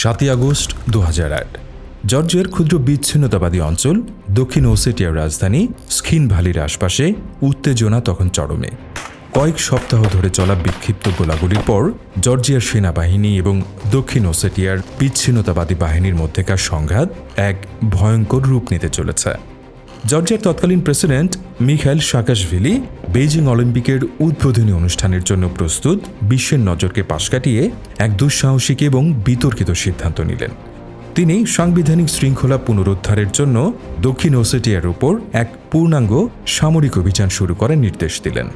সাতই আগস্ট দু হাজার আট। জর্জিয়ার ক্ষুদ্র বিচ্ছিন্নতাবাদী অঞ্চল, দক্ষিণ ওসেটিয়ার রাজধানী স্কিন ভ্যালির আশপাশে উত্তেজনা তখন চরমে। কয়েক সপ্তাহ ধরে চলা বিক্ষিপ্ত গোলাগুলির পর জর্জিয়ার সেনাবাহিনী এবং দক্ষিণ ওসেটিয়ার বিচ্ছিন্নতাবাদী বাহিনীর মধ্যেকার সংঘাত এক ভয়ঙ্কর রূপ নিতে চলেছে। জর্জিয়ার তৎকালীন প্রেসিডেন্ট মিখাইল সাকাশভিলি বেইজিং অলিম্পিকের উদ্বোধনী অনুষ্ঠানের জন্য প্রস্তুত বিশ্বের নজরকে পাশ কাটিয়ে এক দুঃসাহসিক এবং বিতর্কিত সিদ্ধান্ত নিলেন। তিনি সাংবিধানিক শৃঙ্খলা পুনরুদ্ধারের জন্য দক্ষিণ ওসেটিয়ার উপর এক পূর্ণাঙ্গ সামরিক অভিযান শুরু করার নির্দেশ দিলেন।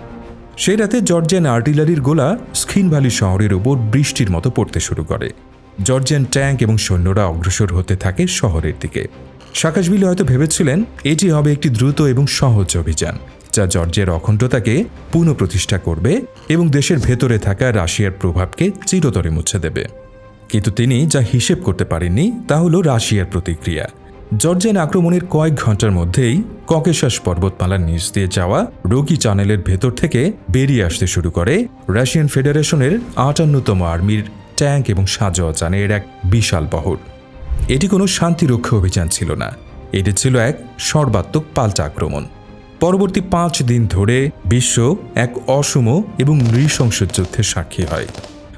সেই রাতে জর্জিয়ান আর্টিলারির গোলা স্কিন ভ্যালি শহরের উপর বৃষ্টির মতো পড়তে শুরু করে। জর্জিয়ান ট্যাঙ্ক এবং সৈন্যরা অগ্রসর হতে থাকে শহরের দিকে। সাকাশবিলি হয়তো ভেবেছিলেন এটি হবে একটি দ্রুত এবং সহজ অভিযান, যা জর্জিয়ার অখণ্ডতাকে পুনঃপ্রতিষ্ঠা করবে এবং দেশের ভেতরে থাকা রাশিয়ার প্রভাবকে চিরতরে মুছে দেবে। কিন্তু তিনি যা হিসেব করতে পারেননি তা হল রাশিয়ার প্রতিক্রিয়া। জর্জিয়ান আক্রমণের কয়েক ঘণ্টার মধ্যেই ককেশাস পর্বতমালার নিচ দিয়ে যাওয়া রোগী চ্যানেলের ভেতর থেকে বেরিয়ে আসতে শুরু করে রাশিয়ান ফেডারেশনের আটান্নতম আর্মির ট্যাঙ্ক এবং সাজোয়া যানের এক বিশাল বহর। এটি কোনো শান্তিরক্ষা অভিযান ছিল না। এটি ছিল এক সর্বাত্মক পাল্টা আক্রমণ। পরবর্তী পাঁচ দিন ধরে বিশ্ব এক অসম এবং নৃশংস যুদ্ধের সাক্ষী হয়।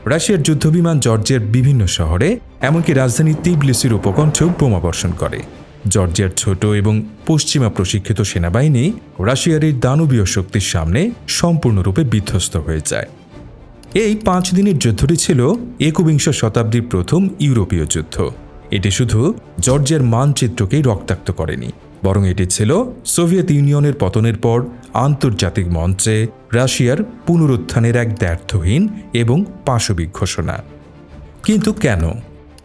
রাশিয়ার যুদ্ধবিমান জর্জিয়ার বিভিন্ন শহরে, এমনকি রাজধানী তিবলিসির উপকণ্ঠেও বোমাবর্ষণ করে। জর্জিয়ার ছোট এবং পশ্চিমা প্রশিক্ষিত সেনাবাহিনী রাশিয়ার এই দানবীয় শক্তির সামনে সম্পূর্ণরূপে বিধ্বস্ত হয়ে যায়। এই পাঁচ দিনের যুদ্ধটি ছিল একবিংশ শতাব্দীর প্রথম ইউরোপীয় যুদ্ধ। এটি শুধু জর্জিয়ার মানচিত্রকেই রক্তাক্ত করেনি, বরং এটি ছিল সোভিয়েত ইউনিয়নের পতনের পর আন্তর্জাতিক মঞ্চে রাশিয়ার পুনরুত্থানের এক দ্ব্যর্থহীন এবং পাশবিক ঘোষণা। কিন্তু কেন?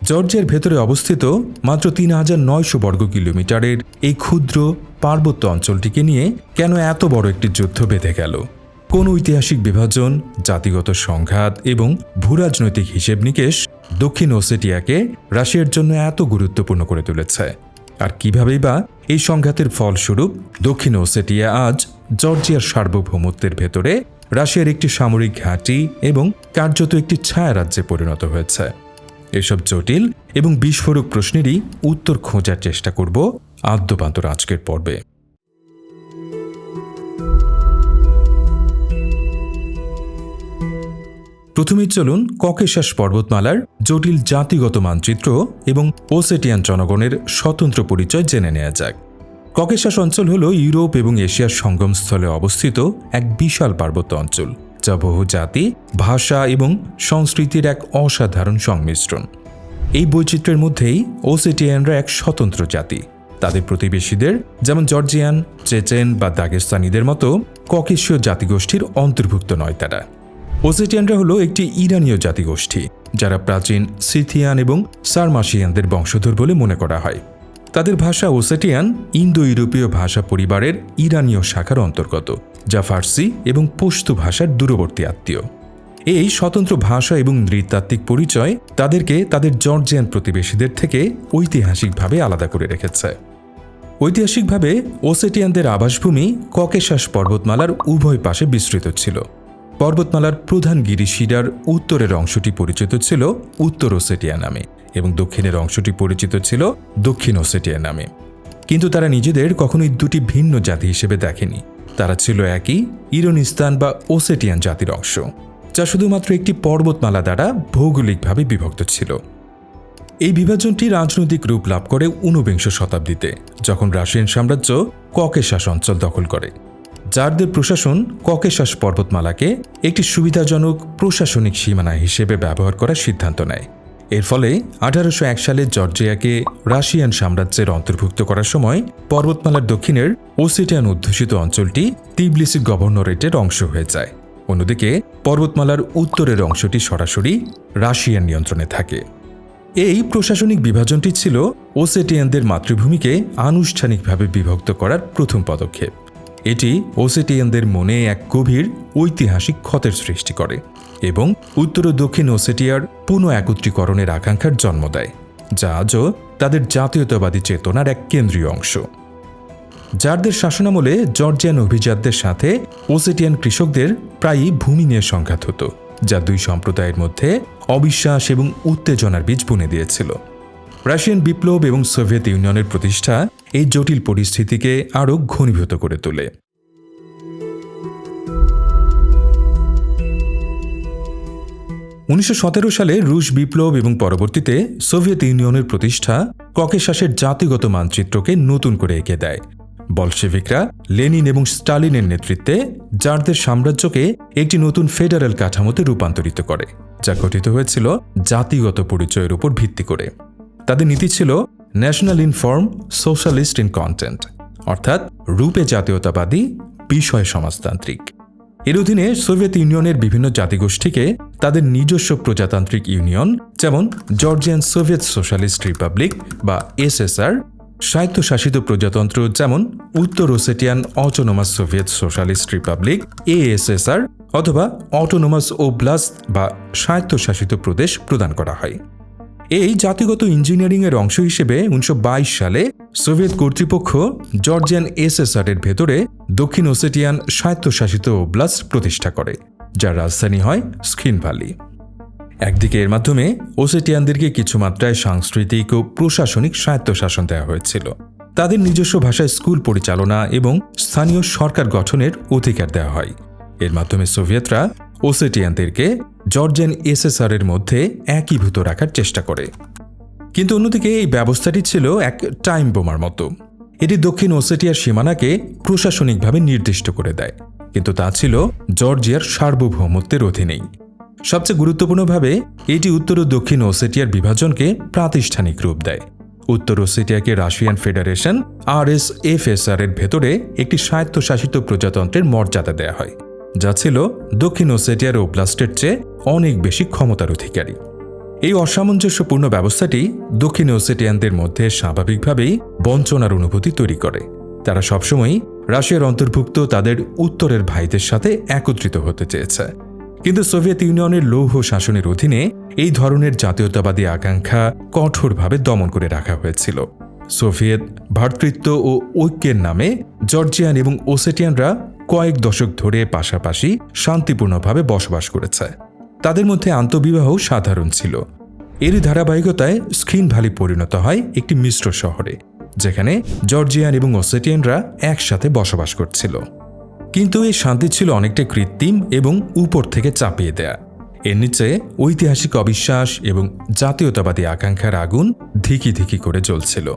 জর্জিয়ার ভেতরে অবস্থিত মাত্র তিন হাজার নয়শো বর্গ কিলোমিটারের এই ক্ষুদ্র পার্বত্য অঞ্চলটিকে নিয়ে কেন এত বড় একটি যুদ্ধ বেঁধে গেল? কোন ঐতিহাসিক বিভাজন, জাতিগত সংঘাত এবং ভূরাজনৈতিক হিসেব নিকেশ দক্ষিণ ওসেটিয়াকে রাশিয়ার জন্য এত গুরুত্বপূর্ণ করে তুলেছে। আর কিভাবেই বা এই সংঘাতের ফলস্বরূপ দক্ষিণ ওসেটিয়া আজ জর্জিয়ার সার্বভৌমত্বের ভেতরে রাশিয়ার একটি সামরিক ঘাঁটি এবং কার্যত একটি ছায়া রাজ্যে পরিণত হয়েছে। এসব জটিল এবং বিস্ফোরক প্রশ্নেরই উত্তর খোঁজার চেষ্টা করব আদ্যপান্তর আজকের পর্বে। প্রথমেই চলুন ককেশাস পর্বতমালার জটিল জাতিগত মানচিত্র এবং ওসেটিয়ান জনগণের স্বতন্ত্র পরিচয় জেনে নেওয়া যাক। ককেশাস অঞ্চল হল ইউরোপ এবং এশিয়ার সঙ্গমস্থলে অবস্থিত এক বিশাল পার্বত্য অঞ্চল, যা বহু জাতি, ভাষা এবং সংস্কৃতির এক অসাধারণ সংমিশ্রণ। এই বৈচিত্র্যের মধ্যেই ওসেটিয়ানরা এক স্বতন্ত্র জাতি। তাদের প্রতিবেশীদের, যেমন জর্জিয়ান, চেচেন বা দাগেস্তানিদের মতো ককেশীয় জাতিগোষ্ঠীর অন্তর্ভুক্ত নয় তারা। ওসেটিয়ানরা হলো একটি ইরানীয় জাতিগোষ্ঠী, যারা প্রাচীন সিথিয়ান এবং সারমাসিয়ানদের বংশধর বলে মনে করা হয়। তাদের ভাষা ওসেটিয়ান ইন্দো ইউরোপীয় ভাষা পরিবারের ইরানীয় শাখার অন্তর্গত, যা ফার্সি এবং পশতু ভাষার দূরবর্তী আত্মীয়। এই স্বতন্ত্র ভাষা এবং নৃতাত্ত্বিক পরিচয় তাদেরকে তাদের জর্জিয়ান প্রতিবেশীদের থেকে ঐতিহাসিকভাবে আলাদা করে রেখেছে। ঐতিহাসিকভাবে ওসেটিয়ানদের আবাসভূমি ককেশাস পর্বতমালার উভয় পাশে বিস্তৃত ছিল। পর্বতমালার প্রধান গিরিশিরার উত্তরের অংশটি পরিচিত ছিল উত্তর ওসেটিয়া নামে এবং দক্ষিণের অংশটি পরিচিত ছিল দক্ষিণ ওসেটিয়া নামে। কিন্তু তারা নিজেদের কখনোই দুটি ভিন্ন জাতি হিসেবে দেখেনি। তারা ছিল একই ইরোনিস্তান বা ওসেটিয়ান জাতির অংশ, যা শুধুমাত্র একটি পর্বতমালা দ্বারা ভৌগোলিকভাবে বিভক্ত ছিল। এই বিভাজনটি রাজনৈতিক রূপ লাভ করে ঊনবিংশ শতাব্দীতে, যখন রাশিয়ান সাম্রাজ্য ককেশাস অঞ্চল দখল করে। জারদের প্রশাসন ককেশাস পর্বতমালাকে একটি সুবিধাজনক প্রশাসনিক সীমানা হিসেবে ব্যবহার করার সিদ্ধান্ত নেয়। এর ফলে আঠারোশো এক সালে জর্জিয়াকে রাশিয়ান সাম্রাজ্যের অন্তর্ভুক্ত করার সময় পর্বতমালার দক্ষিণের ওসিটিয়ান অধ্যুষিত অঞ্চলটি তিবলিসি গভর্নরেটের অংশ হয়ে যায়। অন্যদিকে পর্বতমালার উত্তরের অংশটি সরাসরি রাশিয়ান নিয়ন্ত্রণে থাকে। এই প্রশাসনিক বিভাজনটি ছিল ওসেটিয়ানদের মাতৃভূমিকে আনুষ্ঠানিকভাবে বিভক্ত করার প্রথম পদক্ষেপ। এটি ওসেটিয়ানদের মনে এক গভীর ঐতিহাসিক ক্ষতের সৃষ্টি করে এবং উত্তর ও দক্ষিণ ওসেটিয়ার পুনঃ একত্রীকরণের আকাঙ্ক্ষার জন্ম দেয়, যা আজও তাদের জাতীয়তাবাদী চেতনার এক কেন্দ্রীয় অংশ। যারদের শাসনামলে জর্জিয়ান অভিজাতদের সাথে ওসেটিয়ান কৃষকদের প্রায়ই ভূমি নিয়ে সংঘাত হতো, যা দুই সম্প্রদায়ের মধ্যে অবিশ্বাস এবং উত্তেজনার বীজ বুনে দিয়েছিল। রাশিয়ান বিপ্লব এবং সোভিয়েত ইউনিয়নের প্রতিষ্ঠা এই জটিল পরিস্থিতিকে আরও ঘনীভূত করে তোলে। উনিশশো সতেরো সালে রুশ বিপ্লব এবং পরবর্তীতে সোভিয়েত ইউনিয়নের প্রতিষ্ঠা ককেশাসের জাতিগত মানচিত্রকে নতুন করে এঁকে দেয়। বলশেভিকরা লেনিন এবং স্টালিনের নেতৃত্বে জারদের সাম্রাজ্যকে একটি নতুন ফেডারেল কাঠামোতে রূপান্তরিত করে, যা গঠিত হয়েছিল জাতিগত পরিচয়ের উপর ভিত্তি করে। তাদের নীতি ছিল national in form socialist in content, অর্থাৎ রূপে জাতীয়তাবাদী বিষয় সমাজতান্ত্রিক। এর অধীনে সোভিয়েত ইউনিয়নের বিভিন্ন জাতিগোষ্ঠীকে তাদের নিজস্ব প্রজাতান্ত্রিক ইউনিয়ন, যেমন জর্জিয়ান সোভিয়েত সোশ্যালিস্ট রিপাবলিক বা এসএসআর, স্বায়ত্তশাসিত প্রজাতন্ত্র, যেমন উত্তর Ossetian Autonomous Soviet Socialist Republic, ASSR, অথবা অটোনোমাস ওব্লাস্ট বা স্বায়ত্তশাসিত প্রদেশ প্রদান করা হয়। এই জাতিগত ইঞ্জিনিয়ারিংয়ের অংশ হিসেবে উনিশশো বাইশ সালে সোভিয়েত কর্তৃপক্ষ জর্জিয়ান এসএসআর এর ভেতরে দক্ষিণ ওসেটিয়ান স্বায়ত্তশাসিত ওব্লাস্ট প্রতিষ্ঠা করে, যার রাজধানী হয় স্কিন ভ্যালি। একদিকে এর মাধ্যমে ওসেটিয়ানদেরকে কিছু মাত্রায় সাংস্কৃতিক ও প্রশাসনিক স্বায়ত্তশাসন দেওয়া হয়েছিল। তাদের নিজস্ব ভাষায় স্কুল পরিচালনা এবং স্থানীয় সরকার গঠনের অধিকার দেওয়া হয়। এর মাধ্যমে সোভিয়েতরা ওসেটিয়ানদেরকে জর্জিয়ান এসএসআরের মধ্যে একীভূত রাখার চেষ্টা করে। কিন্তু অন্যদিকে এই ব্যবস্থাটি ছিল এক টাইম বোমার মতো। এটি দক্ষিণ ওসেটিয়ার সীমানাকে প্রশাসনিকভাবে নির্দিষ্ট করে দেয়। কিন্তু তা ছিল জর্জিয়ার সার্বভৌমত্বের অধীনেই। সবচেয়ে গুরুত্বপূর্ণভাবে এটি উত্তর ও দক্ষিণ ওসেটিয়ার বিভাজনকে প্রাতিষ্ঠানিক রূপ দেয়। উত্তর ওসেটিয়াকে Russian Federation R S F এর ভেতরে একটি স্বায়ত্তশাসিত প্রজাতন্ত্রের মর্যাদা দেয়া হয়। যা ছিল দক্ষিণ ওসেটিয়ার ওব্লাস্টের চেয়ে অনেক বেশি ক্ষমতার অধিকারী। এই অসামঞ্জস্যপূর্ণ ব্যবস্থাটি দক্ষিণ ওসেটিয়ানদের মধ্যে স্বাভাবিকভাবেই বঞ্চনার অনুভূতি তৈরি করে। তারা সবসময়ই রাশিয়ার অন্তর্ভুক্ত তাদের উত্তরের ভাইদের সাথে একত্রিত হতে চেয়েছে। কিন্তু সোভিয়েত ইউনিয়নের লৌহ শাসনের অধীনে এই ধরনের জাতীয়তাবাদী আকাঙ্ক্ষা কঠোরভাবে দমন করে রাখা হয়েছিল। সোভিয়েত ভ্রাতৃত্ব ও ঐক্যের নামে জর্জিয়ান এবং ওসেটিয়ানরা কয়েক দশক ধরে পাশাপাশি শান্তিপূর্ণভাবে বসবাস করেছে। তাদের মধ্যে আন্তবিবাহ সাধারণ ছিল। এরই ধারাবাহিকতায় স্কিন ভ্যালি পরিণত হয় একটি মিশ্র শহরে, যেখানে জর্জিয়ান এবং ওসেটিয়ানরা একসাথে বসবাস করছিল। কিন্তু এই শান্তি ছিল অনেকটা কৃত্রিম এবং উপর থেকে চাপিয়ে দেয়া। এর নিচে ঐতিহাসিক অবিশ্বাস এবং জাতীয়তাবাদী আকাঙ্ক্ষার আগুন ধিকি ধিকি করে জ্বলছিল।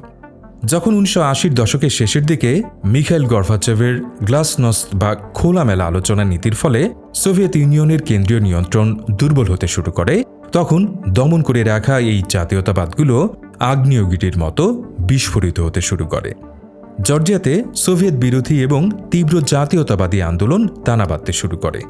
যখন উনিশশো আশির দশকের শেষের দিকে মিখাইল গর্ভাচেভের গ্লাসনস বা খোলামেলা আলোচনা নীতির ফলে সোভিয়েত ইউনিয়নের কেন্দ্রীয় নিয়ন্ত্রণ দুর্বল হতে শুরু করে, তখন দমন করে রাখা এই জাতীয়তাবাদগুলো আগ্নেয়গিরির মতো বিস্ফোরিত হতে শুরু করে। জর্জিয়াতে সোভিয়েত বিরোধী এবং তীব্র জাতীয়তাবাদী আন্দোলন টানা বাঁধতে শুরু করে।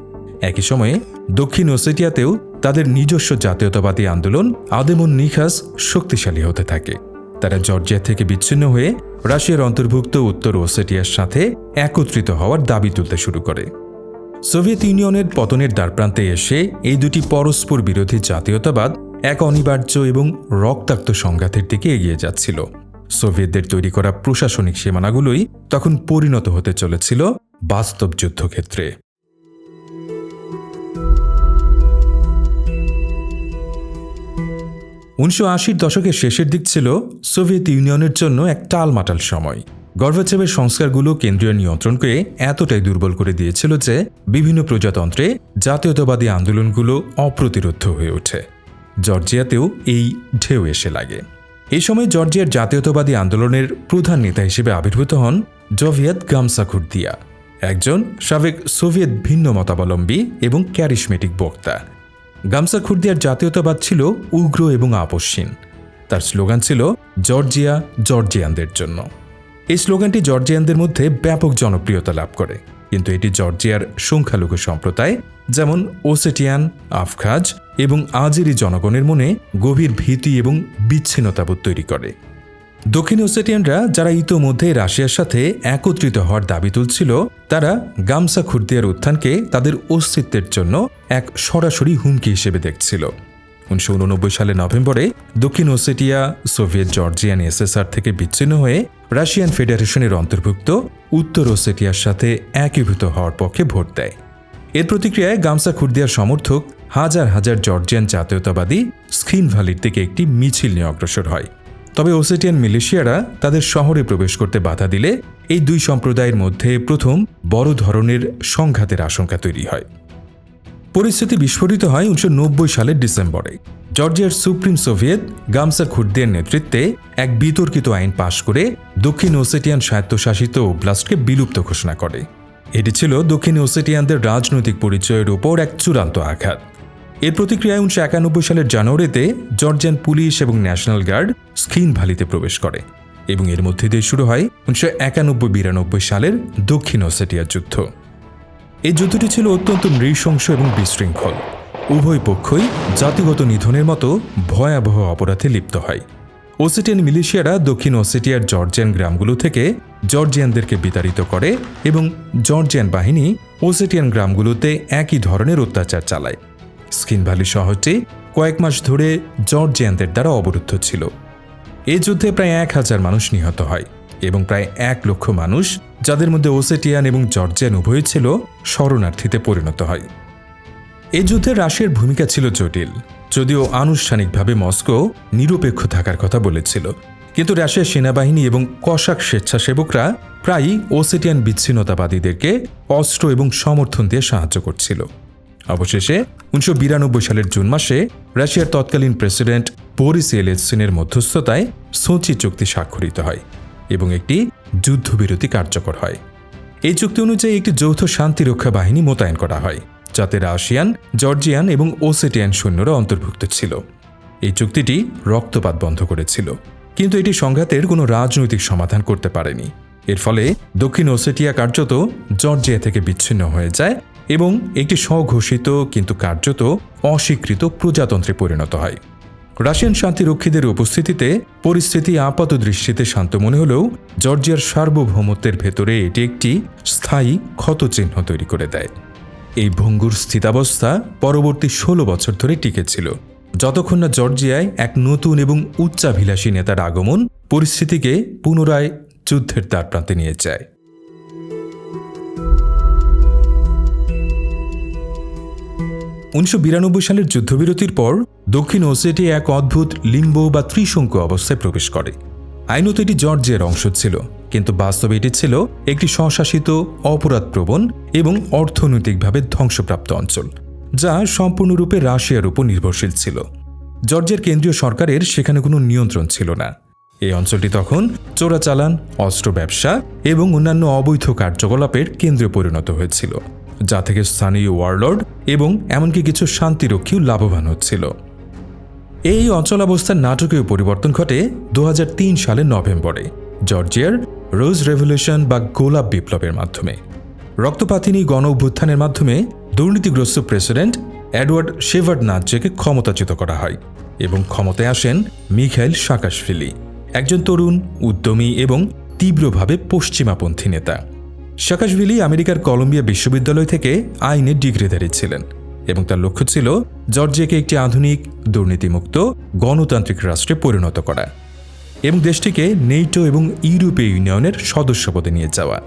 একই সময়ে দক্ষিণ ওসেটিয়াতেও তাদের নিজস্ব জাতীয়তাবাদী আন্দোলন আদেমন নিখাস শক্তিশালী হতে থাকে। তারা জর্জিয়া থেকে বিচ্ছিন্ন হয়ে রাশিয়ার অন্তর্ভুক্ত উত্তর ওসেটিয়ার সাথে একত্রিত হওয়ার দাবি তুলতে শুরু করে। সোভিয়েত ইউনিয়নের পতনের দ্বারপ্রান্তে এসে এই দুটি পরস্পর বিরোধী জাতীয়তাবাদ এক অনিবার্য এবং রক্তাক্ত সংঘাতের দিকে এগিয়ে যাচ্ছিল। সোভিয়েতদের তৈরি করা প্রশাসনিক সীমানাগুলোই তখন পরিণত হতে চলেছিল বাস্তব যুদ্ধক্ষেত্রে। উনিশশো আশির দশকের শেষের দিক ছিল সোভিয়েত ইউনিয়নের জন্য এক টালমাটাল সময়। গর্ভাচেবের সংস্কারগুলো কেন্দ্রীয় নিয়ন্ত্রণকে এতটাই দুর্বল করে দিয়েছিল যে বিভিন্ন প্রজাতন্ত্রে জাতীয়তাবাদী আন্দোলনগুলো অপ্রতিরোধ্য হয়ে ওঠে। জর্জিয়াতেও এই ঢেউ এসে লাগে। এই সময় জর্জিয়ার জাতীয়তাবাদী আন্দোলনের প্রধান নেতা হিসেবে আবির্ভূত হন জভিয়াত গামসাখুরদিয়া, একজন সাবেক সোভিয়েত ভিন্ন মতাবলম্বী এবং ক্যারিসমেটিক বক্তা। গামসা খুর্দিয়ার জাতীয়তাবাদ ছিল উগ্র এবং আপসীন তার স্লোগান ছিল, জর্জিয়া জর্জিয়ানদের জন্য। এই স্লোগানটি জর্জিয়ানদের মধ্যে ব্যাপক জনপ্রিয়তা লাভ করে। কিন্তু এটি জর্জিয়ার সংখ্যালঘু সম্প্রদায়, যেমন ওসেটিয়ান আফখাজ এবং আজেরি জনগণের মনে গভীর ভীতি এবং বিচ্ছিন্নতাবোধ তৈরি করে। দক্ষিণ ওসেটিয়ানরা, যারা ইতোমধ্যে রাশিয়ার সাথে একত্রিত হওয়ার দাবি তুলছিল, তারা গামসা খুর্দিয়ার উত্থানকে তাদের অস্তিত্বের জন্য এক সরাসরি হুমকি হিসেবে দেখছিল। উনিশশো উননব্বই সালে নভেম্বরে দক্ষিণ ওসেটিয়া, সোভিয়েত জর্জিয়ান এসএসআর থেকে বিচ্ছিন্ন হয়ে রাশিয়ান ফেডারেশনের অন্তর্ভুক্ত উত্তর ওসেটিয়ার সাথে একীভূত হওয়ার পক্ষে ভোট দেয়। এর প্রতিক্রিয়ায় গামসা খুর্দিয়ার সমর্থক হাজার হাজার জর্জিয়ান জাতীয়তাবাদী স্কিন ভ্যালির থেকে একটি মিছিল নিয়ে অগ্রসর হয়। তবে ওসেটিয়ান মিলেশিয়ারা তাদের শহরে প্রবেশ করতে বাধা দিলে এই দুই সম্প্রদায়ের মধ্যে প্রথম বড় ধরনের সংঘাতের আশঙ্কা তৈরি হয়। পরিস্থিতি বিস্ফোরিত হয় উনিশশো নব্বই সালের ডিসেম্বরে। জর্জিয়ার সুপ্রিম সোভিয়েত গামসা খুর্দের নেতৃত্বে এক বিতর্কিত আইন পাশ করে দক্ষিণ ওসেটিয়ান স্বায়ত্তশাসিত ওব্লাস্টকে বিলুপ্ত ঘোষণা করে। এটি ছিল দক্ষিণ ওসেটিয়ানদের রাজনৈতিক পরিচয়ের উপর এক চূড়ান্ত আঘাত। এর প্রতিক্রিয়ায় উনিশশো একানব্বই সালের জানুয়ারিতে জর্জিয়ান পুলিশ এবং ন্যাশনাল গার্ড স্কিন ভ্যালিতে প্রবেশ করে এবং এর মধ্যে দিয়ে শুরু হয় উনিশশো একানব্বই বিরানব্বই সালের দক্ষিণ ওসেটিয়ার যুদ্ধ। এই যুদ্ধটি ছিল অত্যন্ত নৃশংস এবং বিশৃঙ্খল। উভয় পক্ষই জাতিগত নিধনের মতো ভয়াবহ অপরাধে লিপ্ত হয়। ওসেটিয়ান মিলিশিয়ারা দক্ষিণ ওসেটিয়ার জর্জিয়ান গ্রামগুলো থেকে জর্জিয়ানদেরকে বিতাড়িত করে এবং জর্জিয়ান বাহিনী ওসেটিয়ান গ্রামগুলোতে একই ধরনের অত্যাচার চালায়। স্কিন ভ্যালি শহরটি কয়েক মাস ধরে জর্জিয়ানদের দ্বারা অবরুদ্ধ ছিল। এই যুদ্ধে প্রায় এক হাজার মানুষ নিহত হয় এবং প্রায় এক লক্ষ মানুষ যাদের মধ্যে ওসেটিয়ান এবং জর্জিয়ান উভয়ই ছিল শরণার্থীতে পরিণত হয়। এই যুদ্ধে রাশিয়ার ভূমিকা ছিল জটিল, যদিও আনুষ্ঠানিকভাবে মস্কো নিরপেক্ষ থাকার কথা বলেছিল। কিন্তু রাশিয়ার সেনাবাহিনী এবং কষাক স্বেচ্ছাসেবকরা প্রায়ই ওসেটিয়ান বিচ্ছিন্নতাবাদীদেরকে অস্ত্র এবং সমর্থন দিয়ে সাহায্য করছিল। অবশেষে উনিশশো বিরানব্বই সালের জুন মাসে রাশিয়ার তৎকালীন প্রেসিডেন্ট boris এলেসিনের মধ্যস্থতায় সোচি চুক্তি স্বাক্ষরিত হয়। এবং একটি যুদ্ধবিরতি কার্যকর হয়। এই চুক্তি অনুযায়ী একটি যৌথ শান্তিরক্ষা বাহিনী মোতায়েন করা হয়, যাতে রাশিয়ান, জর্জিয়ান এবং ওসেটিয়ান সৈন্যরা অন্তর্ভুক্ত ছিল। এই চুক্তিটি রক্তপাত বন্ধ করেছিল, কিন্তু এটি সংঘাতের কোনো রাজনৈতিক সমাধান করতে পারেনি। এর ফলে দক্ষিণ ওসেটিয়া কার্যত জর্জিয়া থেকে বিচ্ছিন্ন হয়ে যায় এবং একটি স্বঘোষিত কিন্তু কার্যত অস্বীকৃত প্রজাতন্ত্রে পরিণত হয়। রাশিয়ান শান্তিরক্ষীদের উপস্থিতিতে পরিস্থিতি আপাত দৃষ্টিতে শান্ত মনে হলেও জর্জিয়ার সার্বভৌমত্বের ভেতরে এটি একটি স্থায়ী ক্ষতচিহ্ন তৈরি করে দেয়। এই ভঙ্গুর স্থিতাবস্থা পরবর্তী ষোলো বছর ধরে টিকেছিল যতক্ষণ না জর্জিয়ায় এক নতুন এবং উচ্চাভিলাষী নেতার আগমন পরিস্থিতিকে পুনরায় যুদ্ধের দ্বারপ্রান্তে নিয়ে যায়। উনিশশো বিরানব্বই সালের যুদ্ধবিরতির পর দক্ষিণ ওসেটিয়া এক অদ্ভুত লিম্ব বা ত্রিশঙ্কু অবস্থায় প্রবেশ করে। আইনত এটি জর্জিয়ার অংশ ছিল, কিন্তু বাস্তবে এটি ছিল একটি স্বশাসিত, অপরাধপ্রবণ এবং অর্থনৈতিকভাবে ধ্বংসপ্রাপ্ত অঞ্চল, যা সম্পূর্ণরূপে রাশিয়ার উপর নির্ভরশীল ছিল। জর্জিয়ার কেন্দ্রীয় সরকারের সেখানে কোনো নিয়ন্ত্রণ ছিল না। এই অঞ্চলটি তখন চোরাচালান, অস্ত্র ব্যবসা এবং অন্যান্য অবৈধ কার্যকলাপের কেন্দ্রে পরিণত হয়েছিল। যা থেকে স্থানীয় ওয়ারলর্ড এবং এমনকি কিছু শান্তিরক্ষীও লাভবান হচ্ছিল। এই অচলাবস্থার নাটকীয় পরিবর্তন ঘটে দু হাজার তিন সালের নভেম্বরে, জর্জিয়ার রোজ রেভলিউশন বা গোলাপ বিপ্লবের মাধ্যমে। রক্তপাতিনী গণ অভ্যুত্থানের মাধ্যমে দুর্নীতিগ্রস্ত প্রেসিডেন্ট এডওয়ার্ড শেভার্ড নাজ্জেকে ক্ষমতাচ্যুত করা হয় এবং ক্ষমতায় আসেন মিখাইল সাকাশভিলি, একজন তরুণ, উদ্যমী এবং তীব্রভাবে পশ্চিমাপন্থী নেতা। সাকাশভিলি আমেরিকার কলম্বিয়া বিশ্ববিদ্যালয় থেকে আইনে ডিগ্রিধারী ছিলেন এবং তার লক্ষ্য ছিল জর্জিয়াকে একটি আধুনিক, দুর্নীতিমুক্ত, গণতান্ত্রিক রাষ্ট্রে পরিণত করা এবং দেশটিকে নেইটো এবং ইউরোপীয় ইউনিয়নের সদস্য পদে নিয়ে যাওয়া।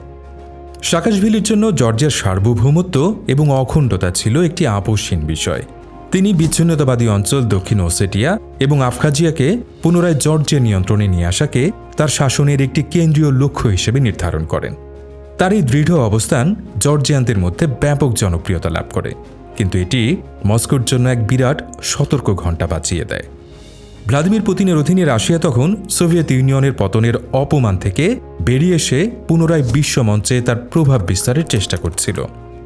সাকাশভিলির জন্য জর্জিয়ার সার্বভৌমত্ব এবং অখণ্ডতা ছিল একটি আপোষহীন বিষয়। তিনি বিচ্ছিন্নতাবাদী অঞ্চল দক্ষিণ ওসেটিয়া এবং আফখাজিয়াকে পুনরায় জর্জিয়া নিয়ন্ত্রণে নিয়ে আসাকে তার শাসনের একটি কেন্দ্রীয় লক্ষ্য হিসেবে নির্ধারণ করেন। তার এই দৃঢ় অবস্থান জর্জিয়ানদের মধ্যে ব্যাপক জনপ্রিয়তা লাভ করে। কিন্তু এটি মস্কোর জন্য এক বিরাট সতর্ক ঘণ্টা বাঁচিয়ে দেয়। ভ্লাদিমির পুতিনের অধীনে রাশিয়া তখন সোভিয়েত ইউনিয়নের পতনের অপমান থেকে বেরিয়ে এসে পুনরায় বিশ্বমঞ্চে তার প্রভাব বিস্তারের চেষ্টা করছিল।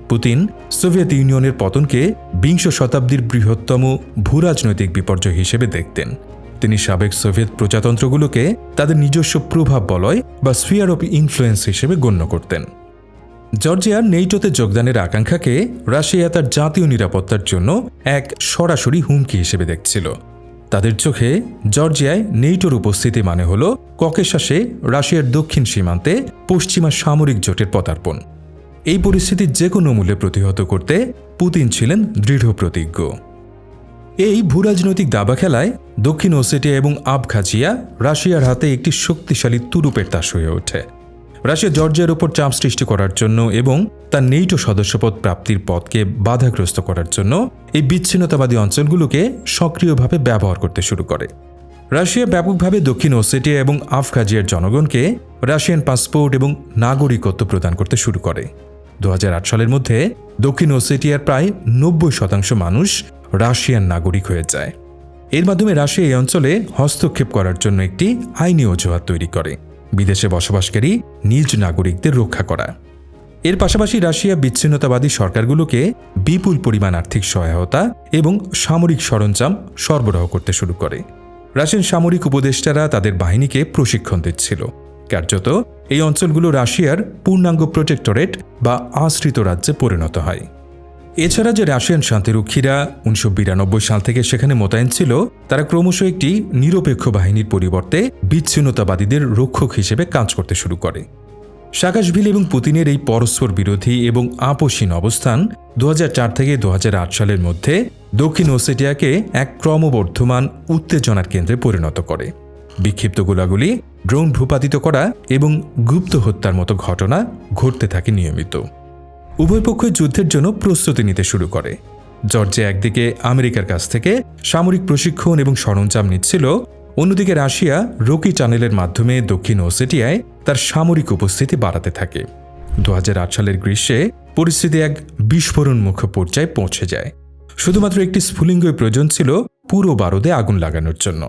পুতিন সোভিয়েত ইউনিয়নের পতনকে বিংশ শতাব্দীর বৃহত্তম ভূরাজনৈতিক বিপর্যয় হিসেবে দেখতেন। তিনি সাবেক সোভিয়েত প্রজাতন্ত্রগুলোকে তাদের নিজস্ব প্রভাব বলয় বা স্ফিয়ার অফ ইনফ্লুয়েন্স হিসেবে গণ্য করতেন। জর্জিয়ার নেইটোতে যোগদানের আকাঙ্ক্ষাকে রাশিয়া তার জাতীয় নিরাপত্তার জন্য এক সরাসরি হুমকি হিসেবে দেখছিল। তাদের চোখে জর্জিয়ায় নেইটোর উপস্থিতি মানে হল ককেশাসে রাশিয়ার দক্ষিণ সীমান্তে পশ্চিমা সামরিক জোটের পদার্পণ। এই পরিস্থিতি যে কোনো মূল্যে প্রতিহত করতে পুতিন ছিলেন দৃঢ় প্রতিজ্ঞ এই ভূরাজনৈতিক দাবা খেলায় দক্ষিণ ওসেটিয়া এবং আবখাজিয়া রাশিয়ার হাতে একটি শক্তিশালী তুরুপের তাস হয়ে ওঠে। রাশিয়া জর্জিয়ার উপর চাপ সৃষ্টি করার জন্য এবং তার নেইটো সদস্যপদ প্রাপ্তির পথকে বাধাগ্রস্ত করার জন্য এই বিচ্ছিন্নতাবাদী অঞ্চলগুলোকে সক্রিয়ভাবে ব্যবহার করতে শুরু করে। রাশিয়া ব্যাপকভাবে দক্ষিণ ওসেটিয়া এবং আফগাজিয়ার জনগণকে রাশিয়ান পাসপোর্ট এবং নাগরিকত্ব প্রদান করতে শুরু করে। দু হাজার আট সালের মধ্যে দক্ষিণ ওসেটিয়ার প্রায় নব্বই শতাংশ মানুষ রাশিয়ান নাগরিক হয়ে যায়। এর মাধ্যমে রাশিয়া এই অঞ্চলে হস্তক্ষেপ করার জন্য একটি আইনি অজুহাত তৈরি করে। বিদেশে বসবাসকারী নিজ নাগরিকদের রক্ষা করা। এর পাশাপাশি রাশিয়া বিচ্ছিন্নতাবাদী সরকারগুলোকে বিপুল পরিমাণ আর্থিক সহায়তা এবং সামরিক সরঞ্জাম সরবরাহ করতে শুরু করে। রাশিয়ান সামরিক উপদেষ্টারা তাদের বাহিনীকে প্রশিক্ষণ দিচ্ছিল। কার্যত এই অঞ্চলগুলো রাশিয়ার পূর্ণাঙ্গ প্রোটেক্টরেট বা আশ্রিত রাজ্যে পরিণত হয়। এছাড়া যে রাশিয়ান শান্তিরক্ষীরা উনিশশো বিরানব্বই সাল থেকে সেখানে মোতায়েন ছিল, তারা ক্রমশ একটি নিরপেক্ষ বাহিনীর পরিবর্তে বিচ্ছিন্নতাবাদীদের রক্ষক হিসেবে কাজ করতে শুরু করে। সাকাশভিল এবং পুতিনের এই পরস্পর বিরোধী এবং আপসীন অবস্থান দু হাজার চার থেকে দু হাজার আট সালের মধ্যে দক্ষিণ ওসেটিয়াকে এক ক্রমবর্ধমান উত্তেজনার কেন্দ্রে পরিণত করে। বিক্ষিপ্ত গোলাগুলি ড্রোন ভূপাতিত করা এবং গুপ্ত হত্যার মতো ঘটনা ঘটতে থাকে নিয়মিত। উভয় পক্ষই যুদ্ধের জন্য প্রস্তুতি নিতে শুরু করে। জর্জিয়া একদিকে আমেরিকার কাছ থেকে সামরিক প্রশিক্ষণ এবং সরঞ্জাম নিচ্ছিল, অন্যদিকে রাশিয়া রকি চ্যানেলের মাধ্যমে দক্ষিণ ওসেটিয়ায় তার সামরিক উপস্থিতি বাড়াতে থাকে। দু হাজার আট সালের গ্রীষ্মে পরিস্থিতি এক বিস্ফোরণমুখ পর্যায়ে পৌঁছে যায়। শুধুমাত্র একটি স্ফুলিঙ্গই প্রয়োজন ছিল পুরো বারদে আগুন লাগানোর জন্য।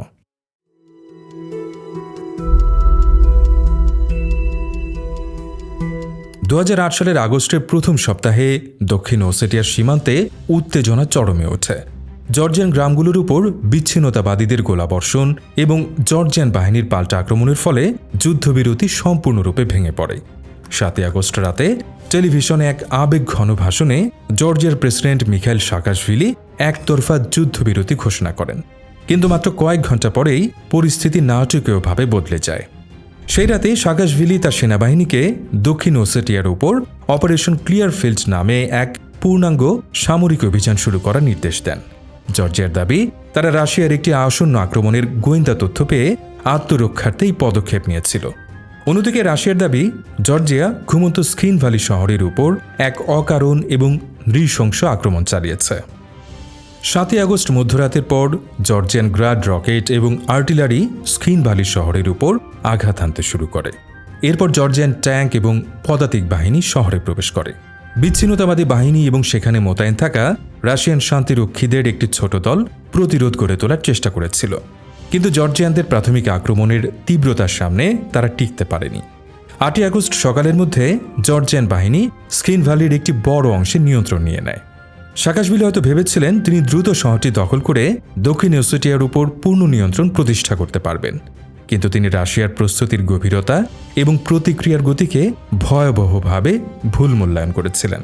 দু হাজার আট সালের আগস্টের প্রথম সপ্তাহে দক্ষিণ ওসেটিয়ার সীমান্তে উত্তেজনা চরমে ওঠে। জর্জিয়ান গ্রামগুলোর উপর বিচ্ছিন্নতাবাদীদের গোলাবর্ষণ এবং জর্জিয়ান বাহিনীর পাল্টা আক্রমণের ফলে যুদ্ধবিরতি সম্পূর্ণরূপে ভেঙে পড়ে। সাতই আগস্ট রাতে টেলিভিশনে এক আবেগ ঘন ভাষণে জর্জিয়ার প্রেসিডেন্ট মিখাইল সাকাশভিলি একতরফা যুদ্ধবিরতি ঘোষণা করেন। কিন্তু মাত্র কয়েক ঘণ্টা পরেই পরিস্থিতি নাটকীয়ভাবে বদলে যায়। সেই রাতে সাকাশভিলি তার সেনাবাহিনীকে দক্ষিণ ওসেটিয়ার উপর অপারেশন ক্লিয়ার ফিল্ড নামে এক পূর্ণাঙ্গ সামরিক অভিযান শুরু করার নির্দেশ দেন। জর্জিয়ার দাবি, তারা রাশিয়ার একটি আসন্ন আক্রমণের গোয়েন্দা তথ্য পেয়ে আত্মরক্ষার্থে এই পদক্ষেপ নিয়েছিল। অন্যদিকে রাশিয়ার দাবি, জর্জিয়া ঘুমন্ত স্ক্রিন ভ্যালি শহরের উপর এক অকারণ এবং নৃশংস আক্রমণ চালিয়েছে। সাতই আগস্ট মধ্যরাতের পর জর্জিয়ান গ্রাড রকেট এবং আর্টিলারি স্ক্রিন ভ্যালি শহরের উপর আঘাত হানতে শুরু করে। এরপর জর্জিয়ান ট্যাঙ্ক এবং পদাতিক বাহিনী শহরে প্রবেশ করে। বিচ্ছিন্নতাবাদী বাহিনী এবং সেখানে মোতায়েন থাকা রাশিয়ান শান্তিরক্ষীদের একটি ছোট দল প্রতিরোধ করে তোলার চেষ্টা করেছিল। কিন্তু জর্জিয়ানদের প্রাথমিক আক্রমণের তীব্রতার সামনে তারা টিকতে পারেনি। আটই আগস্ট সকালের মধ্যে জর্জিয়ান বাহিনী স্ক্রিন ভ্যালির একটি বড় অংশে নিয়ন্ত্রণ নিয়ে নেয়। সাকাশবিলি হয়তো ভেবেছিলেন তিনি দ্রুত শহরটি দখল করে দক্ষিণ ওসেটিয়ার উপর পূর্ণ নিয়ন্ত্রণ প্রতিষ্ঠা করতে পারবেন। কিন্তু তিনি রাশিয়ার প্রস্তুতির গভীরতা এবং প্রতিক্রিয়ার গতিকে ভয়াবহভাবে ভুল মূল্যায়ন করেছিলেন।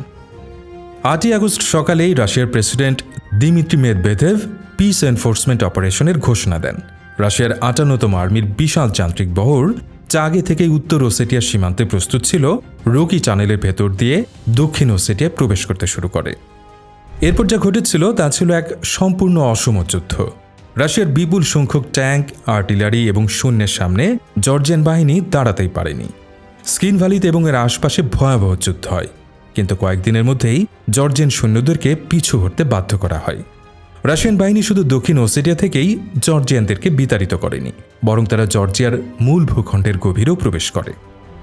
আটই আগস্ট সকালেই রাশিয়ার president Dmitry Medvedev peace enforcement অপারেশনের ঘোষণা দেন। রাশিয়ার আটান্নতম আর্মির বিশাল যান্ত্রিক বহর, যা আগে থেকেই উত্তর ওসেটিয়ার সীমান্তে প্রস্তুত ছিল রকি চ্যানেলের ভেতর দিয়ে দক্ষিণ ওসেটিয়ায় প্রবেশ করতে শুরু করে। এরপর যা ঘটেছিল তা ছিল এক সম্পূর্ণ অসম যুদ্ধ। রাশিয়ার বিপুল সংখ্যক ট্যাঙ্ক, আর্টিলারি এবং সৈন্যের সামনে জর্জিয়ান বাহিনী দাঁড়াতেই পারেনি। স্কিন ভ্যালিতে এবং এর আশপাশে ভয়াবহ যুদ্ধ হয়। কিন্তু কয়েকদিনের মধ্যেই জর্জিয়ান সৈন্যদেরকে পিছু হটতে বাধ্য করা হয়। রাশিয়ান বাহিনী শুধু দক্ষিণ ওসেটিয়া থেকেই জর্জিয়ানদেরকে বিতাড়িত করেনি, বরং তারা জর্জিয়ার মূল ভূখণ্ডের গভীরেও প্রবেশ করে।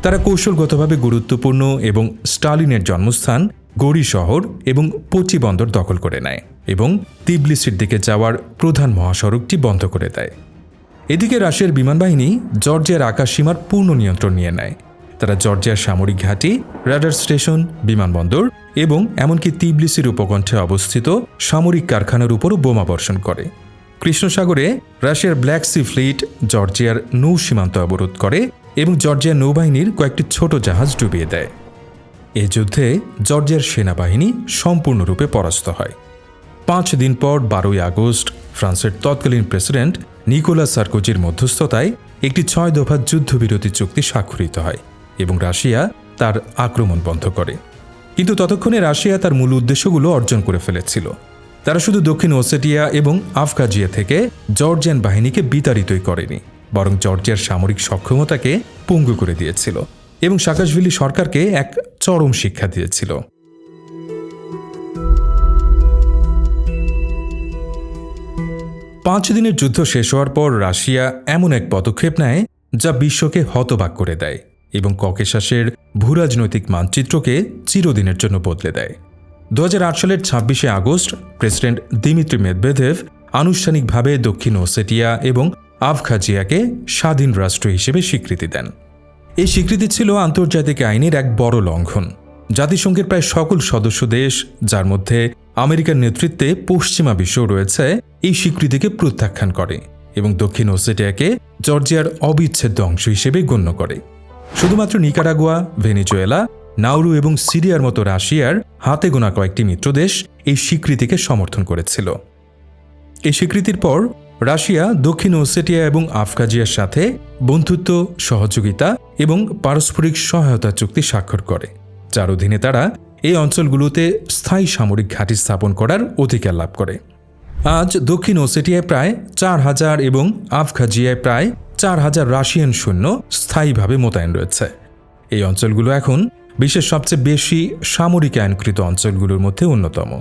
তারা কৌশলগতভাবে গুরুত্বপূর্ণ এবং স্টালিনের জন্মস্থান গড়ি শহর এবং পচি বন্দর দখল করে নেয় এবং তিবলিসির দিকে যাওয়ার প্রধান মহাসড়কটি বন্ধ করে দেয়। এদিকে রাশিয়ার বিমান বাহিনী জর্জিয়ার আকাশ সীমার পূর্ণ নিয়ন্ত্রণ নিয়ে নেয়। তারা জর্জিয়ার সামরিক ঘাঁটি, রাডার স্টেশন, বিমানবন্দর এবং এমনকি তিবলিসির উপকণ্ঠে অবস্থিত সামরিক কারখানার উপরও বোমা বর্ষণ করে। কৃষ্ণসাগরে রাশিয়ার ব্ল্যাক সি ফ্লিট জর্জিয়ার নৌ সীমান্ত অবরোধ করে এবং জর্জিয়ার নৌবাহিনীর কয়েকটি ছোট জাহাজ ডুবিয়ে দেয়। এ যুদ্ধে জর্জিয়ার সেনাবাহিনী সম্পূর্ণরূপে পরাস্ত হয়। পাঁচ দিন পর বারোই আগস্ট ফ্রান্সের তৎকালীন প্রেসিডেন্ট নিকোলা সার্কোজির মধ্যস্থতায় একটি ছয় দফা যুদ্ধবিরতি চুক্তি স্বাক্ষরিত হয় এবং রাশিয়া তার আক্রমণ বন্ধ করে। কিন্তু ততক্ষণে রাশিয়া তার মূল উদ্দেশ্যগুলো অর্জন করে ফেলেছিল। তারা শুধু দক্ষিণ ওসেটিয়া এবং আফগাজিয়া থেকে জর্জিয়ান বাহিনীকে বিতাড়িতই করেনি, বরং জর্জিয়ার সামরিক সক্ষমতাকে পঙ্গু করে দিয়েছিল। এবং সাকাশভিলি সরকারকে এক চরম শিক্ষা দিয়েছিল। পাঁচ দিনের যুদ্ধ শেষ হওয়ার পর রাশিয়া এমন এক পদক্ষেপ নেয় যা বিশ্বকে হতবাক করে দেয় এবং ককেশাসের ভূরাজনৈতিক মানচিত্রকে চিরদিনের জন্য বদলে দেয়। দু হাজার আট সালের ছাব্বিশে আগস্ট প্রেসিডেন্ট দিমিত্রি মেদভেদেভ আনুষ্ঠানিকভাবে দক্ষিণ ওসেটিয়া এবং আফখাজিয়াকে স্বাধীন রাষ্ট্র হিসেবে স্বীকৃতি দেন। এই স্বীকৃতি ছিল আন্তর্জাতিক আইনের এক বড় লঙ্ঘন। জাতিসংঘের প্রায় সকল সদস্য দেশ, যার মধ্যে আমেরিকার নেতৃত্বে পশ্চিমা বিশ্ব রয়েছে, এই স্বীকৃতিকে প্রত্যাখ্যান করে এবং দক্ষিণ ওসেটিয়াকে জর্জিয়ার অবিচ্ছেদ্য অংশ হিসেবে গণ্য করে। শুধুমাত্র নিকারাগুয়া, ভেনিজুয়েলা, নাউরু এবং সিরিয়ার মতো রাশিয়ার হাতে গোনা কয়েকটি মিত্রদেশ এই স্বীকৃতিকে সমর্থন করেছিল। এই স্বীকৃতির পর রাশিয়া, দক্ষিণ ওসেটিয়া এবং আফগাজিয়ার সাথে বন্ধুত্ব, সহযোগিতা এবং পারস্পরিক সহায়তা চুক্তি স্বাক্ষর করে। যার অধীনে তারা এই অঞ্চলগুলোতে স্থায়ী সামরিক ঘাঁটি স্থাপন করার অধিকার লাভ করে। আজ দক্ষিণ ওসেটিয়ায় প্রায় চার হাজার এবং আফগাজিয়ায় প্রায় চার হাজার রাশিয়ান সৈন্য স্থায়ীভাবে মোতায়েন রয়েছে। এই অঞ্চলগুলো এখন বিশ্বের সবচেয়ে বেশি সামরিক আইনকৃত অঞ্চলগুলোর মধ্যে অন্যতম।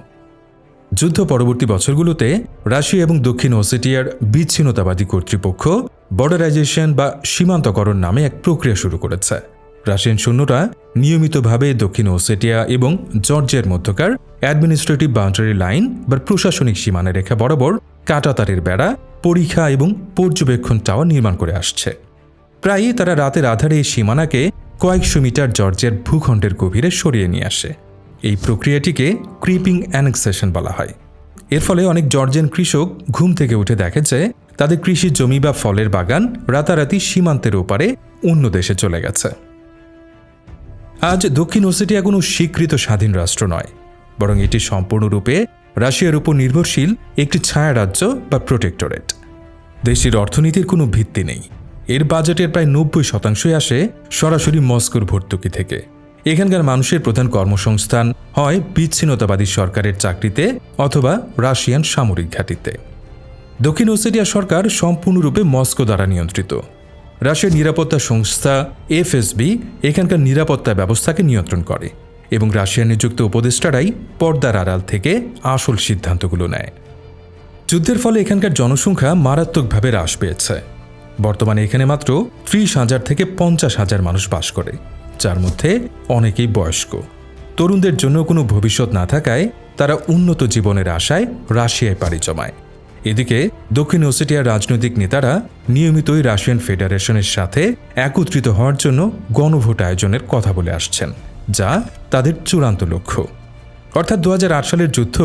যুদ্ধ পরবর্তী বছরগুলোতে রাশিয়া এবং দক্ষিণ ওসেটিয়ার বিচ্ছিন্নতাবাদী কর্তৃপক্ষ বর্ডারাইজেশন বা সীমান্তকরণ নামে এক প্রক্রিয়া শুরু করেছে। রাশিয়ান সৈন্যরা নিয়মিতভাবে দক্ষিণ ওসেটিয়া এবং জর্জিয়ার মধ্যকার অ্যাডমিনিস্ট্রেটিভ বাউন্ডারি লাইন বা প্রশাসনিক সীমানা রেখা বরাবর কাটাতারের বেড়া, পরীক্ষা এবং পর্যবেক্ষণ টাওয়ার নির্মাণ করে আসছে। প্রায়ই তারা রাতের আধারে এই সীমানাকে কয়েকশো মিটার জর্জিয়ার ভূখণ্ডের গভীরে সরিয়ে নিয়ে আসে। এই প্রক্রিয়াটিকে ক্রিপিং অ্যানেক্সেশন বলা হয়। এর ফলে অনেক জর্জিয়ান কৃষক ঘুম থেকে উঠে দেখে যে তাদের কৃষি জমি বা ফলের বাগান রাতারাতি সীমান্তের ওপারে অন্য দেশে চলে গেছে। আজ দক্ষিণ ওসেটিয়া কোনো স্বীকৃত স্বাধীন রাষ্ট্র নয়, বরং এটি সম্পূর্ণরূপে রাশিয়ার উপর নির্ভরশীল একটি ছায়া রাজ্য বা প্রোটেক্টরেট। দেশটির অর্থনীতির কোনো ভিত্তি নেই। এর বাজেটের প্রায় নব্বই শতাংশই আসে সরাসরি মস্কোর ভর্তুকি থেকে। এখানকার মানুষের প্রধান কর্মসংস্থান হয় বিচ্ছিন্নতাবাদী সরকারের চাকরিতে অথবা রাশিয়ান সামরিক ঘাঁটিতে। দক্ষিণ ওসেটিয়া সরকার সম্পূর্ণরূপে মস্কো দ্বারা নিয়ন্ত্রিত। রাশিয়ার নিরাপত্তা সংস্থা এফএসবি এখানকার নিরাপত্তা ব্যবস্থাকে নিয়ন্ত্রণ করে এবং রাশিয়ার নিযুক্ত উপদেষ্টারাই পর্দার আড়াল থেকে আসল সিদ্ধান্তগুলো নেয়। যুদ্ধের ফলে এখানকার জনসংখ্যা মারাত্মকভাবে হ্রাস পেয়েছে। বর্তমানে এখানে মাত্র ত্রিশ হাজার থেকে পঞ্চাশ হাজার মানুষ বাস করে। যার মধ্যে অনেকেই বয়স্ক। তরুণদের জন্য কোনো ভবিষ্যৎ না থাকায় তারা উন্নত জীবনের আশায় রাশিয়ায় পাড়ি জমায়। এদিকে দক্ষিণ ওসেটিয়ার রাজনৈতিক নেতারা নিয়মিতই রাশিয়ান ফেডারেশনের সাথে একত্রিত হওয়ার জন্য গণভোট আয়োজনের কথা বলে আসছেন, যা তাদের চূড়ান্ত লক্ষ্য। অর্থাৎ দু হাজার আট সালের যুদ্ধ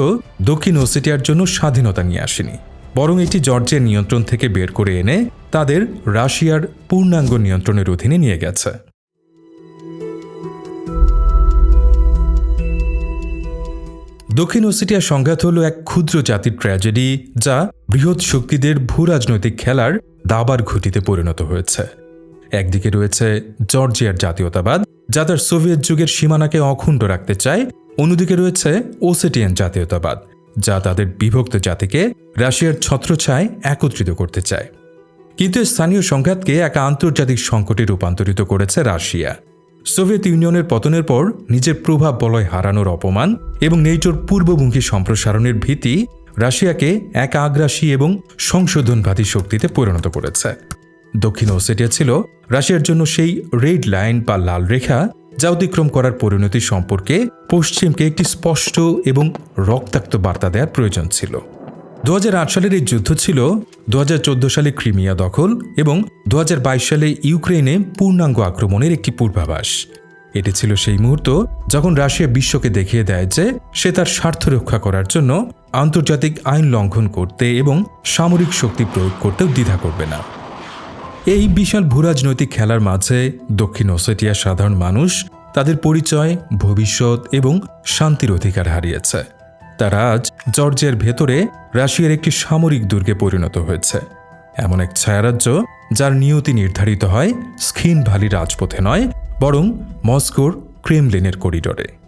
দক্ষিণ ওসেটিয়ার জন্য স্বাধীনতা নিয়ে আসেনি, বরং এটি জর্জের নিয়ন্ত্রণ থেকে বের করে এনে তাদের রাশিয়ার পূর্ণাঙ্গ নিয়ন্ত্রণের অধীনে নিয়ে গেছে। দক্ষিণ ওসেটিয়ার সংঘাত হল এক ক্ষুদ্র জাতির ট্র্যাজেডি যা বৃহৎ শক্তিদের ভূরাজনৈতিক খেলার দাবার ঘুটিতে পরিণত হয়েছে। একদিকে রয়েছে জর্জিয়ার জাতীয়তাবাদ, যা তার সোভিয়েত যুগের সীমানাকে অখণ্ড রাখতে চায়, অন্যদিকে রয়েছে ওসেটিয়ান জাতীয়তাবাদ, যা তাদের বিভক্ত জাতিকে রাশিয়ার ছত্রছায় একত্রিত করতে চায়। কিন্তু স্থানীয় সংঘাতকে এক আন্তর্জাতিক সংকটে রূপান্তরিত করেছে রাশিয়া। সোভিয়েত ইউনিয়নের পতনের পর নিজের প্রভাব বলয় হারানোর অপমান এবং নেইটোর পূর্বমুখী সম্প্রসারণের ভীতি রাশিয়াকে এক আগ্রাসী এবং সংশোধনবাদী শক্তিতে পরিণত করেছে। দক্ষিণ ওসেটিয়া ছিল রাশিয়ার জন্য সেই রেড লাইন বা লাল রেখা যা অতিক্রম করার পরিণতি সম্পর্কে পশ্চিমকে একটি স্পষ্ট এবং রক্তাক্ত বার্তা দেওয়ার প্রয়োজন ছিল। দু হাজার আট সালের এই যুদ্ধ ছিল দু হাজার চোদ্দ সালে ক্রিমিয়া দখল এবং দু হাজার বাইশ সালে ইউক্রেনে পূর্ণাঙ্গ আক্রমণের একটি পূর্বাভাস। এটি ছিল সেই মুহূর্ত যখন রাশিয়া বিশ্বকে দেখিয়ে দেয় যে সে তার স্বার্থ রক্ষা করার জন্য আন্তর্জাতিক আইন লঙ্ঘন করতে এবং সামরিক শক্তি প্রয়োগ করতেও দ্বিধা করবে না। এই বিশাল ভূরাজনৈতিক খেলার মাঝে দক্ষিণ ওসেটিয়ার সাধারণ মানুষ তাদের পরিচয়, ভবিষ্যৎ এবং শান্তির অধিকার হারিয়েছে। তারা আজ জর্জিয়ার ভেতরে রাশিয়ার একটি সামরিক দুর্গে পরিণত হয়েছে। এমন এক ছায়ারাজ্য যার নিয়তি নির্ধারিত হয় স্কিন ভালি রাজপথে নয়, বরং মস্কোর ক্রেমলিনের করিডোরে।